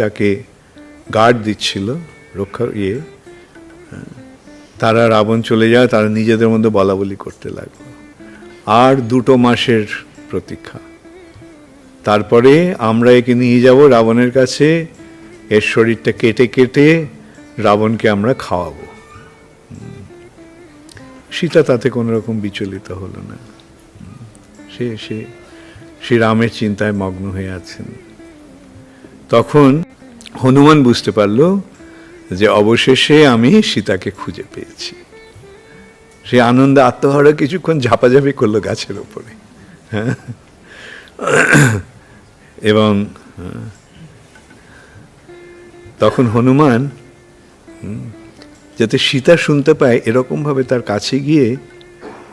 সীতাকে গার্ড দিচ্ছিল, রক্ষা ইয়ে। তারা রাবণ চলে যায়, তারা নিজেদের মধ্যে বলা বলি করতে লাগল। আর দুটো মাসের প্রতীক্ষা। তারপরে আমরা একে নিয়ে যাব রাবণের কাছে, এর শরীরটা কেটে কেটে রাবণকে আমরা খাওয়াবো। সীতা তাতে কোনো রকম বিচলিত হলো না। সে সে, শ্রীরামের চিন্তায় মগ্ন হয়ে আছেন। তখন হনুমান বুঝতে পারল যে অবশেষে আমি সীতাকে খুঁজে পেয়েছি। সে আনন্দে আত্মহারা কিছুক্ষণ ঝাপাঝাপি করল গাছের ওপরে হ্যাঁ? এবং, তখন হনুমান যাতে সীতা শুনতে পায়, এরকমভাবে তার কাছে গিয়ে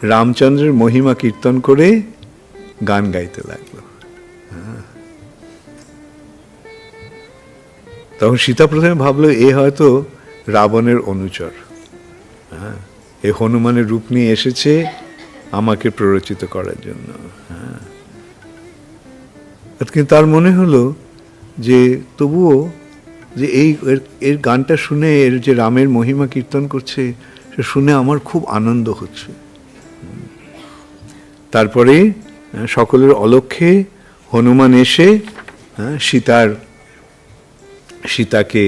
রামচন্দ্রের মহিমা কীর্তন করে গান গাইতে লাগল। তখন সীতা প্রথমে ভাবলো এ হয়তো রাবণের অনুচর। হ্যাঁ এ হনুমানের রূপ নিয়ে এসেছে আমাকে প্ররোচিত করার জন্য। হ্যাঁ। কিন্তু তার মনে হলো যে তবুও যে এই এর- গানটা শুনে এর যে রামের মহিমা কীর্তন করছে সে শুনে আমার খুব আনন্দ হচ্ছে। তারপরে সকলের অলক্ষ্যে হনুমান এসে হ্যাঁ, সীতার সীতাকে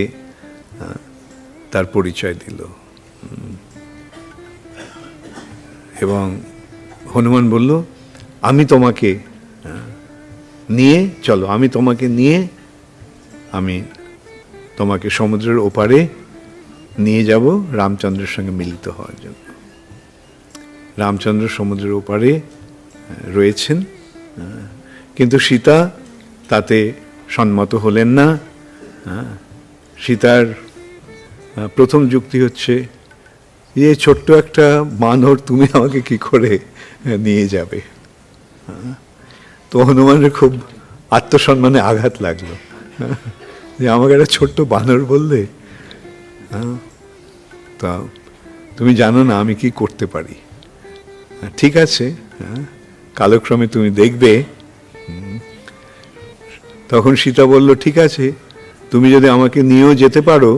তার পরিচয় দিল। এবং হনুমান বলল, আমি তোমাকে নিয়ে চলো, আমি তোমাকে নিয়ে, আমি তোমাকে সমুদ্রের ওপারে নিয়ে যাব রামচন্দ্রের সঙ্গে মিলিত হওয়ার জন্য। রামচন্দ্র সমুদ্রের ওপারে রয়েছেন কিন্তু সীতা তাতে সম্মত হলেন না। সীতার প্রথম যুক্তি হচ্ছে যে ছোট্ট একটা বানর তুমি আমাকে কি করে নিয়ে যাবে? হ্যাঁ, তো হনুমানের খুব আত্মসম্মানে আঘাত লাগল। হ্যাঁ, যে আমাকে একটা ছোট্ট বানর বললে হ্যাঁ, তা তুমি জানো না আমি কি করতে পারি। হ্যাঁ, ঠিক আছে হ্যাঁ, কালক্রমে তুমি দেখবে। তখন সীতা বলল ঠিক আছে তুমি যদি আমাকে নিয়েও যেতে পারো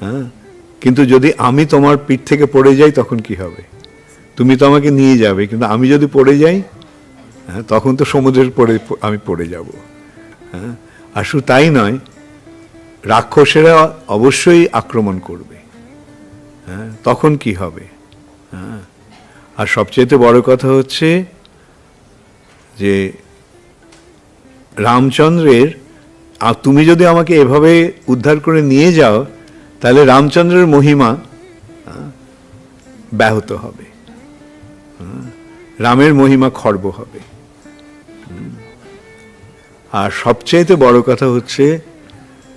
হ্যাঁ কিন্তু যদি আমি তোমার পিঠ থেকে পড়ে যাই, তখন কি হবে? তুমি তো আমাকে নিয়ে যাবে, কিন্তু আমি যদি পড়ে যাই হ্যাঁ তখন তো সমুদ্রের পড়ে আমি পড়ে যাব হ্যাঁ। আর শুধু তাই নয়, রাক্ষসেরা অবশ্যই আক্রমণ করবে হ্যাঁ তখন কি হবে হ্যাঁ। আর সবচেয়ে বড় কথা হচ্ছে যে রামচন্দ্রের আর তুমি যদি আমাকে এভাবে উদ্ধার করে নিয়ে যাও তাহলে রামচন্দ্রের মহিমা ব্যাহত হবে। রামের মহিমা খর্ব হবে। আর সবচেয়েতে বড় কথা হচ্ছে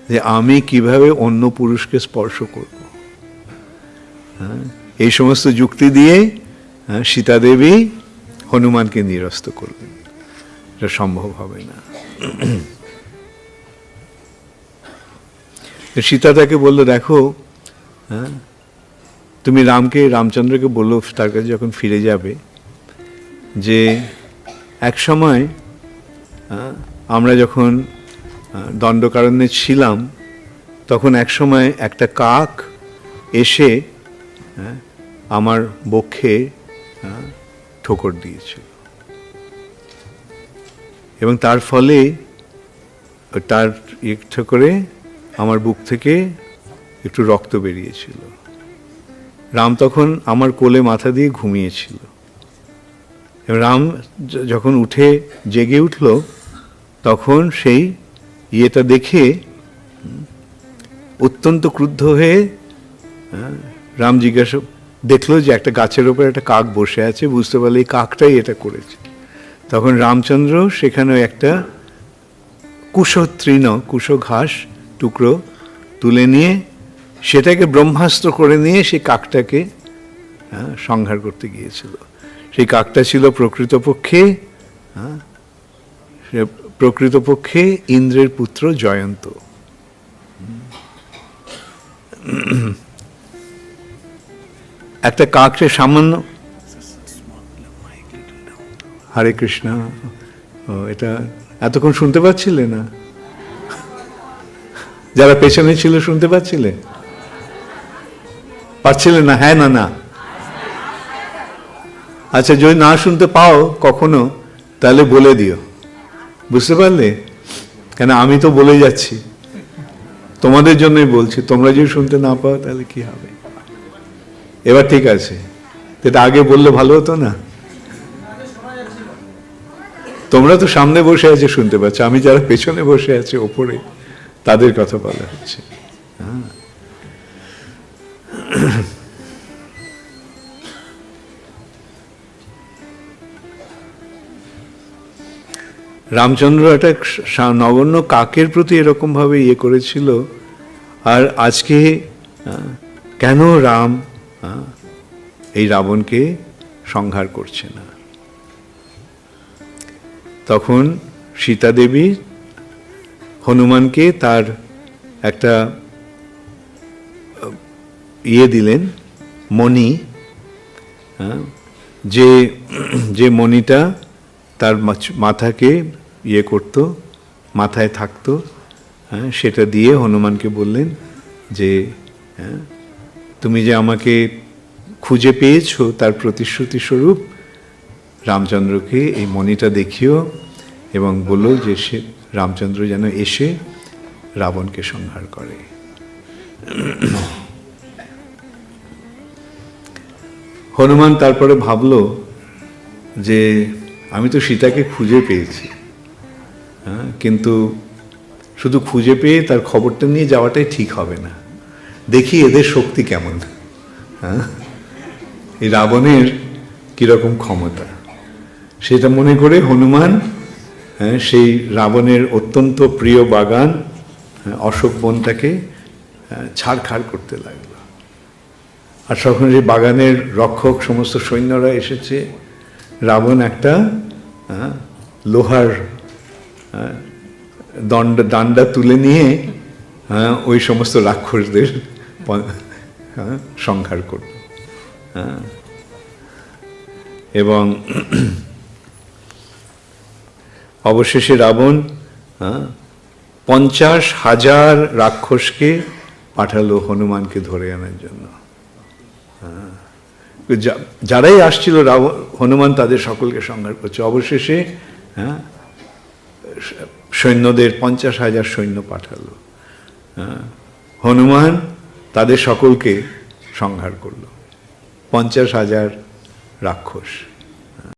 যে আমি কীভাবে অন্য পুরুষকে স্পর্শ করব। হ্যাঁ, এই সমস্ত যুক্তি দিয়ে হ্যাঁ, সীতা দেবী হনুমানকে নিরস্ত করলেন। এটা সম্ভব হবে না। সীতা তাকে বলল দেখো হ্যাঁ তুমি রামকে রামচন্দ্রকে বলল তার কাছে যখন ফিরে যাবে যে এক সময় হ্যাঁ, আমরা যখন দণ্ডকারণ্যে ছিলাম তখন এক সময় একটা কাক এসে হ্যাঁ, আমার বক্ষে হ্যাঁ, ঠোকর দিয়েছিল। এবং তার ফলে তার ইচ্ছা করে আমার বুক থেকে একটু রক্ত বেরিয়েছিল। রাম তখন আমার কোলে মাথা দিয়ে ঘুমিয়েছিল। রাম যখন উঠে জেগে উঠল তখন সেই ইয়েটা দেখে অত্যন্ত ক্রুদ্ধ হয়ে হ্যাঁ, রাম জিজ্ঞাসা দেখল যে একটা গাছের ওপর একটা কাক বসে আছে বুঝতে পারলে এই কাকটাই এটা করেছে। তখন রামচন্দ্র সেখানে একটা কুশো তৃণ কুশো ঘাস টুকরো তুলে নিয়ে সেটাকে ব্রহ্মাস্ত্র করে নিয়ে সেই কাকটাকে হ্যাঁ, সংহার করতে গিয়েছিল। সেই কাকটা ছিল প্রকৃতপক্ষে হ্যাঁ, সে প্রকৃতপক্ষে ইন্দ্রের পুত্র জয়ন্ত। একটা কাককে সামান্য হরে কৃষ্ণ এটা এতক্ষণ শুনতে পাচ্ছিলে না? যারা পেছনে ছিল শুনতে পাচ্ছিলে? পাচ্ছিলে না? হ্যাঁ না না। আচ্ছা যদি না শুনতে পাও কখনো, তাহলে বলে দিও। বুঝতে পারলে? কেন আমি তো বলে যাচ্ছি। তোমাদের জন্যই বলছি, তোমরা যদি শুনতে না পাও, তাহলে কি হবে? এবার ঠিক আছে। এটা আগে বললে ভালো হতো না? তোমরা তো সামনে বসে আছে, শুনতে পাচ্ছ। আমি যারা পেছনে বসে আছে, ওপরে। তাদের কথা বলা হচ্ছে। রামচন্দ্র একটা নগণ্য কাকের প্রতি এরকম ভাবে ইয়ে করেছিল আর আজকে কেন রাম এই রাবণকে সংহার করছে না তখন সীতা দেবী হনুমানকে তার একটা ইয়ে দিলেন মণি হ্যাঁ, যে যে মণিটা তার মাথাকে ইয়ে করত মাথায় থাকতো হ্যাঁ সেটা দিয়ে হনুমানকে বললেন যে হ্যাঁ, তুমি যে আমাকে খুঁজে পেয়েছ তার প্রতিশ্রুতি স্বরূপ রামচন্দ্রকে এই মণিটা দেখিও এবং বলল যে সে রামচন্দ্র যেন এসে রাবণকে সংহার করে। হনুমান তারপরে ভাবলো যে আমি তো সীতাকে খুঁজে পেয়েছি। হ্যাঁ কিন্তু শুধু খুঁজে পেয়ে তার খবরটা নিয়ে যাওয়াটাই ঠিক হবে না। দেখি এদের শক্তি কেমন। হ্যাঁ এই রাবণের কীরকম ক্ষমতা। সেটা মনে করে হনুমান সেই রাবণের অত্যন্ত প্রিয় বাগান হ্যাঁ, অশোক বনটাকে হ্যাঁ, ছাড়খাড় করতে লাগল আর তখন যে বাগানের রক্ষক সমস্ত সৈন্যরা এসেছে রাবণ একটা হ্যাঁ, লোহার হ্যাঁ, দণ্ড দান্ডা তুলে নিয়ে হ্যাঁ, ওই সমস্ত রাক্ষসদের হ্যাঁ, সংহার করল হ্যাঁ। এবং অবশেষে রাবণ পঞ্চাশ হাজার রাক্ষসকে পাঠালো হনুমানকে ধরে আনার জন্য। যারাই আসছিল রাবণ, হনুমান তাদের সকলকে সংহার করছে। অবশেষে হ্যাঁ সৈন্যদের পঞ্চাশ হাজার সৈন্য পাঠালো। হনুমান তাদের সকলকে সংহার করল। পঞ্চাশ হাজার রাক্ষস।